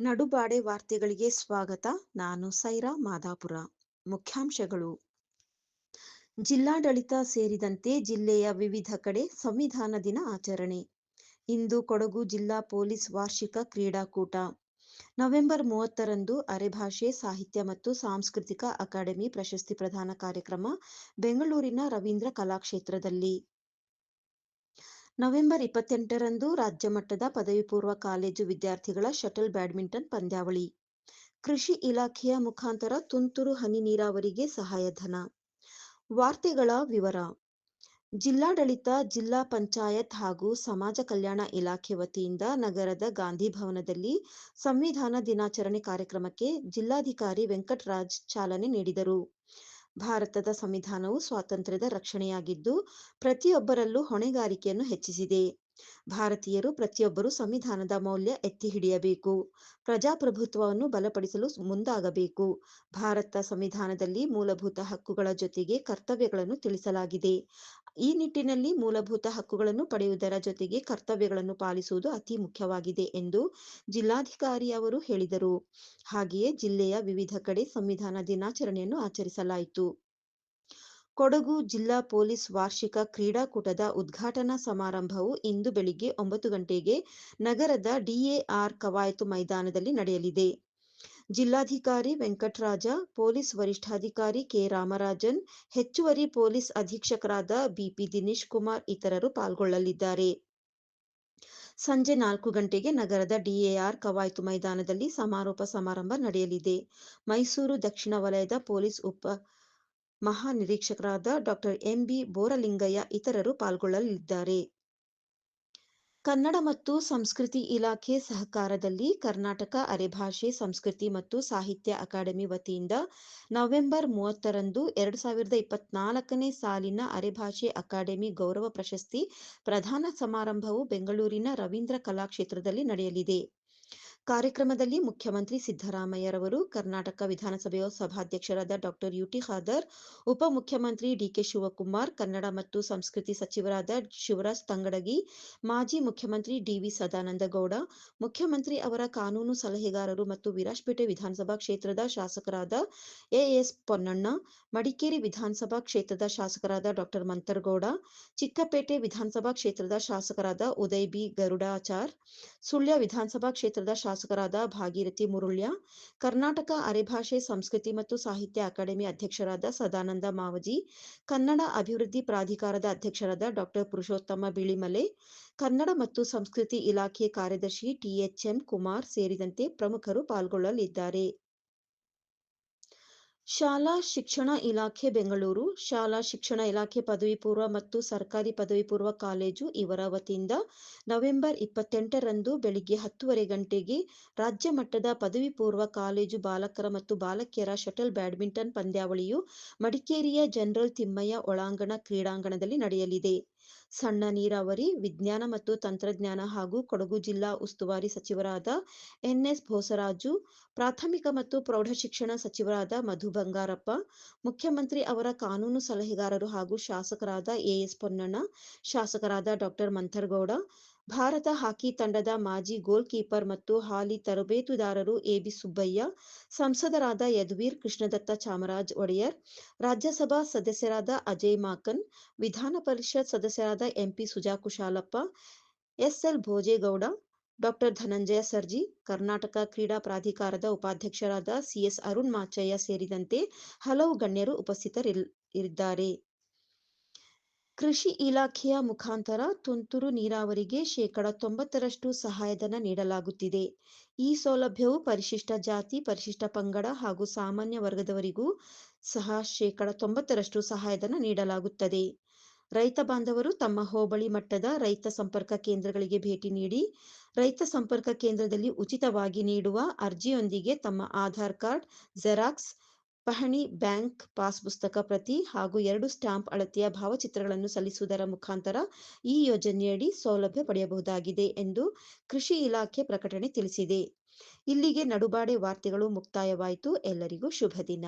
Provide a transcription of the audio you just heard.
ನಡುಬಾಡೆ ವಾರ್ತೆಗಳಿಗೆ ಸ್ವಾಗತ. ನಾನು ಸೈರಾ ಮಾದಾಪುರ. ಮುಖ್ಯಾಂಶಗಳು. ಜಿಲ್ಲಾಡಳಿತ ಸೇರಿದಂತೆ ಜಿಲ್ಲೆಯ ವಿವಿಧ ಕಡೆ ಸಂವಿಧಾನ ದಿನ ಆಚರಣೆ. ಇಂದು ಕೊಡಗು ಜಿಲ್ಲಾ ಪೊಲೀಸ್ ವಾರ್ಷಿಕ ಕ್ರೀಡಾಕೂಟ. ನವೆಂಬರ್ ಮೂವತ್ತರಂದು ಅರೆಭಾಷೆ, ಸಾಹಿತ್ಯ ಮತ್ತು ಸಾಂಸ್ಕೃತಿಕ ಅಕಾಡೆಮಿ ಪ್ರಶಸ್ತಿ ಪ್ರದಾನ ಕಾರ್ಯಕ್ರಮ ಬೆಂಗಳೂರಿನ ರವೀಂದ್ರ ಕಲಾಕ್ಷೇತ್ರದಲ್ಲಿ. ನವೆಂಬರ್ ಇಪ್ಪತ್ತೆಂಟರಂದು ರಾಜ್ಯ ಮಟ್ಟದ ಪದವಿ ಪೂರ್ವ ಕಾಲೇಜು ವಿದ್ಯಾರ್ಥಿಗಳ ಶಟಲ್ ಬ್ಯಾಡ್ಮಿಂಟನ್ ಪಂದ್ಯಾವಳಿ. ಕೃಷಿ ಇಲಾಖೆಯ ಮುಖಾಂತರ ತುಂತುರು ಹನಿ ನೀರಾವರಿಗೆ ಸಹಾಯಧನ ವಾರ್ತೆಗಳ ವಿವರ. ಜಿಲ್ಲಾಡಳಿತ, ಜಿಲ್ಲಾ ಪಂಚಾಯತ್ ಹಾಗೂ ಸಮಾಜ ಕಲ್ಯಾಣ ಇಲಾಖೆ ವತಿಯಿಂದ ನಗರದ ಗಾಂಧಿ ಭವನದಲ್ಲಿ ಸಂವಿಧಾನ ದಿನಾಚರಣೆ ಕಾರ್ಯಕ್ರಮಕ್ಕೆ ಜಿಲ್ಲಾಧಿಕಾರಿ ವೆಂಕಟರಾಜ್ ಚಾಲನೆ ನೀಡಿದರು. ಭಾರತದ ಸಂವಿಧಾನವು ಸ್ವಾತಂತ್ರ್ಯದ ರಕ್ಷಣೆಯಾಗಿದ್ದು ಪ್ರತಿಯೊಬ್ಬರಲ್ಲೂ ಹೊಣೆಗಾರಿಕೆಯನ್ನು ಹೆಚ್ಚಿಸಿದೆ. ಭಾರತೀಯರು ಪ್ರತಿಯೊಬ್ಬರೂ ಸಂವಿಧಾನದ ಮೌಲ್ಯ ಎತ್ತಿ ಹಿಡಿಯಬೇಕು. ಪ್ರಜಾಪ್ರಭುತ್ವವನ್ನು ಬಲಪಡಿಸಲು ಮುಂದಾಗಬೇಕು. ಭಾರತ ಸಂವಿಧಾನದಲ್ಲಿ ಮೂಲಭೂತ ಹಕ್ಕುಗಳ ಜೊತೆಗೆ ಕರ್ತವ್ಯಗಳನ್ನು ತಿಳಿಸಲಾಗಿದೆ. ಈ ನಿಟ್ಟಿನಲ್ಲಿ ಮೂಲಭೂತ ಹಕ್ಕುಗಳನ್ನು ಪಡೆಯುವುದರ ಜೊತೆಗೆ ಕರ್ತವ್ಯಗಳನ್ನು ಪಾಲಿಸುವುದು ಅತಿ ಮುಖ್ಯವಾಗಿದೆ ಎಂದು ಜಿಲ್ಲಾಧಿಕಾರಿ ಅವರು ಹೇಳಿದರು. ಹಾಗೆಯೇ ಜಿಲ್ಲೆಯ ವಿವಿಧ ಕಡೆ ಸಂವಿಧಾನ ದಿನಾಚರಣೆಯನ್ನು ಆಚರಿಸಲಾಯಿತು. ಕೊಡಗು ಜಿಲ್ಲಾ ಪೊಲೀಸ್ ವಾರ್ಷಿಕ ಕ್ರೀಡಾಕೂಟದ ಉದ್ಘಾಟನಾ ಸಮಾರಂಭವು ಇಂದು ಬೆಳಿಗ್ಗೆ ಒಂಬತ್ತು ಗಂಟೆಗೆ ನಗರದ ಡಿಎಆರ್ ಕವಾಯತು ಮೈದಾನದಲ್ಲಿ ನಡೆಯಲಿದೆ. ಜಿಲ್ಲಾಧಿಕಾರಿ ವೆಂಕಟರಾಜ, ಪೊಲೀಸ್ ವರಿಷ್ಠಾಧಿಕಾರಿ ಕೆ ರಾಮರಾಜನ್, ಹೆಚ್ಚುವರಿ ಪೊಲೀಸ್ ಅಧೀಕ್ಷಕರಾದ ಬಿಪಿ ದಿನೇಶ್ ಕುಮಾರ್ ಇತರರು ಪಾಲ್ಗೊಳ್ಳಲಿದ್ದಾರೆ. ಸಂಜೆ ನಾಲ್ಕು ಗಂಟೆಗೆ ನಗರದ ಡಿಎಆರ್ ಕವಾಯತು ಮೈದಾನದಲ್ಲಿ ಸಮಾರೋಪ ಸಮಾರಂಭ ನಡೆಯಲಿದೆ. ಮೈಸೂರು ದಕ್ಷಿಣ ವಲಯದ ಪೊಲೀಸ್ ಉಪ ಮಹಾನಿರೀಕ್ಷಕರಾದ ಡಾಕ್ಟರ್ ಎಂಬಿ ಬೋರಲಿಂಗಯ್ಯ ಇತರರು ಪಾಲ್ಗೊಳ್ಳಲಿದ್ದಾರೆ. ಕನ್ನಡ ಮತ್ತು ಸಂಸ್ಕೃತಿ ಇಲಾಖೆ ಸಹಕಾರದಲ್ಲಿ ಕರ್ನಾಟಕ ಅರೆಭಾಷೆ, ಸಂಸ್ಕೃತಿ ಮತ್ತು ಸಾಹಿತ್ಯ ಅಕಾಡೆಮಿ ವತಿಯಿಂದ ನವೆಂಬರ್ ಮೂವತ್ತರಂದು ಎರಡು ಸಾವಿರದ ಇಪ್ಪತ್ನಾಲ್ಕನೇ ಸಾಲಿನ ಅರೆಭಾಷೆ ಅಕಾಡೆಮಿ ಗೌರವ ಪ್ರಶಸ್ತಿ ಪ್ರಧಾನ ಸಮಾರಂಭವು ಬೆಂಗಳೂರಿನ ರವೀಂದ್ರ ಕಲಾಕ್ಷೇತ್ರದಲ್ಲಿ ನಡೆಯಲಿದೆ. ಕಾರ್ಯಕ್ರಮದಲ್ಲಿ ಮುಖ್ಯಮಂತ್ರಿ ಸಿದ್ದರಾಮಯ್ಯರವರು, ಕರ್ನಾಟಕ ವಿಧಾನಸಭೆಯ ಸಭಾಧ್ಯಕ್ಷರಾದ ಡಾಕ್ಟರ್ ಯುಟಿ ಖಾದರ್, ಉಪಮುಖ್ಯಮಂತ್ರಿ ಡಿಕೆ ಶಿವಕುಮಾರ್, ಕನ್ನಡ ಮತ್ತು ಸಂಸ್ಕೃತಿ ಸಚಿವರಾದ ಶಿವರಾಜ್ ತಂಗಡಗಿ, ಮಾಜಿ ಮುಖ್ಯಮಂತ್ರಿ ಡಿವಿ ಸದಾನಂದಗೌಡ, ಮುಖ್ಯಮಂತ್ರಿ ಅವರ ಕಾನೂನು ಸಲಹೆಗಾರರು ಮತ್ತು ವಿರಾಜಪೇಟೆ ವಿಧಾನಸಭಾ ಕ್ಷೇತ್ರದ ಶಾಸಕರಾದ ಎಎಸ್ ಪೊನ್ನಣ್ಣ, ಮಡಿಕೇರಿ ವಿಧಾನಸಭಾ ಕ್ಷೇತ್ರದ ಶಾಸಕರಾದ ಡಾಕ್ಟರ್ ಮಂತರ್ಗೌಡ, ಚಿಕ್ಕಪೇಟೆ ವಿಧಾನಸಭಾ ಕ್ಷೇತ್ರದ ಶಾಸಕರಾದ ಉದಯ್ ಬಿ ಗರುಡಾಚಾರ್, ಸುಳ್ಯ ವಿಧಾನಸಭಾ ಕ್ಷೇತ್ರದ ಶಾಸಕರಾದ ಭಾಗೀರಥಿ ಮುರುಳ್ಯ, ಕರ್ನಾಟಕ ಅರೆಭಾಷೆ, ಸಂಸ್ಕೃತಿ ಮತ್ತು ಸಾಹಿತ್ಯ ಅಕಾಡೆಮಿ ಅಧ್ಯಕ್ಷರಾದ ಸದಾನಂದ ಮಾವಜಿ, ಕನ್ನಡ ಅಭಿವೃದ್ಧಿ ಪ್ರಾಧಿಕಾರದ ಅಧ್ಯಕ್ಷರಾದ ಡಾಕ್ಟರ್ ಪುರುಷೋತ್ತಮ ಬಿಳಿಮಲೆ, ಕನ್ನಡ ಮತ್ತು ಸಂಸ್ಕೃತಿ ಇಲಾಖೆ ಕಾರ್ಯದರ್ಶಿ ಟಿಎಚ್ಎಂ ಕುಮಾರ್ ಸೇರಿದಂತೆ ಪ್ರಮುಖರು ಪಾಲ್ಗೊಳ್ಳಲಿದ್ದಾರೆ. ಶಾಲಾ ಶಿಕ್ಷಣ ಇಲಾಖೆ ಬೆಂಗಳೂರು, ಶಾಲಾ ಶಿಕ್ಷಣ ಇಲಾಖೆ ಪದವಿ ಪೂರ್ವ ಮತ್ತು ಸರ್ಕಾರಿ ಪದವಿ ಪೂರ್ವ ಕಾಲೇಜು ಇವರ ವತಿಯಿಂದ ನವೆಂಬರ್ ಇಪ್ಪತ್ತೆಂಟರಂದು ಬೆಳಿಗ್ಗೆ ಹತ್ತುವರೆ ಗಂಟೆಗೆ ರಾಜ್ಯ ಮಟ್ಟದ ಪದವಿ ಪೂರ್ವ ಕಾಲೇಜು ಬಾಲಕರ ಮತ್ತು ಬಾಲಕಿಯರ ಶಟಲ್ ಬ್ಯಾಡ್ಮಿಂಟನ್ ಪಂದ್ಯಾವಳಿಯು ಮಡಿಕೇರಿಯ ಜನರಲ್ ತಿಮ್ಮಯ್ಯ ಒಳಾಂಗಣ ಕ್ರೀಡಾಂಗಣದಲ್ಲಿ ನಡೆಯಲಿದೆ. ಸಣ್ಣ ನೀರಾವರಿ, ವಿಜ್ಞಾನ ಮತ್ತು ತಂತ್ರಜ್ಞಾನ ಹಾಗೂ ಕೊಡಗು ಜಿಲ್ಲಾ ಉಸ್ತುವಾರಿ ಸಚಿವರಾದ ಎನ್ಎಸ್ ಭೋಸರಾಜು, ಪ್ರಾಥಮಿಕ ಮತ್ತು ಪ್ರೌಢಶಿಕ್ಷಣ ಸಚಿವರಾದ ಮಧು ಬಂಗಾರಪ್ಪ, ಮುಖ್ಯಮಂತ್ರಿ ಅವರ ಕಾನೂನು ಸಲಹೆಗಾರರು ಹಾಗೂ ಶಾಸಕರಾದ ಎಎಸ್ ಪೊನ್ನಣ್ಣ, ಶಾಸಕರಾದ ಡಾಕ್ಟರ್ ಮಂಥರ್ಗೌಡ ಭಾರತ ಹಾಕಿ ತಂಡದ ಮಾಜಿ ಗೋಲ್ ಕೀಪರ್ ಮತ್ತು ಹಾಲಿ ತರಬೇತುದಾರರು ಎಬಿ ಸುಬ್ಬಯ್ಯ, ಸಂಸದರಾದ ಯದುವೀರ್ ಕೃಷ್ಣದತ್ತ ಚಾಮರಾಜ್ ಒಡೆಯರ್, ರಾಜ್ಯಸಭಾ ಸದಸ್ಯರಾದ ಅಜಯ್ ಮಾಕನ್, ವಿಧಾನ ಪರಿಷತ್ ಸದಸ್ಯರಾದ MP Suja Kushalappa, SL Bhojegowda, doctor Dhananjaya Sarji, Karnataka ಕ್ರೀಡಾ ಪ್ರಾಧಿಕಾರದ ಉಪಾಧ್ಯಕ್ಷರಾದ ಸಿಎಸ್ ಅರುಣ್ ಮಾಚಯ್ಯ ಸೇರಿದಂತೆ ಹಲವು ಗಣ್ಯರು ಉಪಸ್ಥಿತರಿದ್ದಾರೆ ಕೃಷಿ ಇಲಾಖೆಯ ಮುಖಾಂತರ ತುಂತುರು ನೀರಾವರಿಗೆ ಶೇಕಡ ತೊಂಬತ್ತರಷ್ಟು ಸಹಾಯಧನ ನೀಡಲಾಗುತ್ತಿದೆ. ಈ ಸೌಲಭ್ಯವು ಪರಿಶಿಷ್ಟ ಜಾತಿ, ಪರಿಶಿಷ್ಟ ಪಂಗಡ ಹಾಗೂ ಸಾಮಾನ್ಯ ವರ್ಗದವರಿಗೂ ಸಹ ಶೇಕಡ ತೊಂಬತ್ತರಷ್ಟು ಸಹಾಯಧನ ನೀಡಲಾಗುತ್ತದೆ. ರೈತ ಬಾಂಧವರು ತಮ್ಮ ಹೋಬಳಿ ಮಟ್ಟದ ರೈತ ಸಂಪರ್ಕ ಕೇಂದ್ರಗಳಿಗೆ ಭೇಟಿ ನೀಡಿ, ರೈತ ಸಂಪರ್ಕ ಕೇಂದ್ರದಲ್ಲಿ ಉಚಿತವಾಗಿ ನೀಡುವ ಅರ್ಜಿಯೊಂದಿಗೆ ತಮ್ಮ ಆಧಾರ್ ಕಾರ್ಡ್, ಜೆರಾಕ್ಸ್ ಪಹಣಿ ಬ್ಯಾಂಕ್ ಪಾಸ್ ಪುಸ್ತಕ ಪ್ರತಿ ಹಾಗೂ ಎರಡು ಸ್ಟಾಂಪ್ ಅಳತೆಯ ಭಾವಚಿತ್ರಗಳನ್ನು ಸಲ್ಲಿಸುವುದರ ಮುಖಾಂತರ ಈ ಯೋಜನೆಯಡಿ ಸೌಲಭ್ಯ ಪಡೆಯಬಹುದಾಗಿದೆ ಎಂದು ಕೃಷಿ ಇಲಾಖೆ ಪ್ರಕಟಣೆ ತಿಳಿಸಿದೆ. ಇಲ್ಲಿಗೆ ನಡುಬಾಡೆ ವಾರ್ತೆಗಳು ಮುಕ್ತಾಯವಾಯಿತು. ಎಲ್ಲರಿಗೂ ಶುಭ ದಿನ.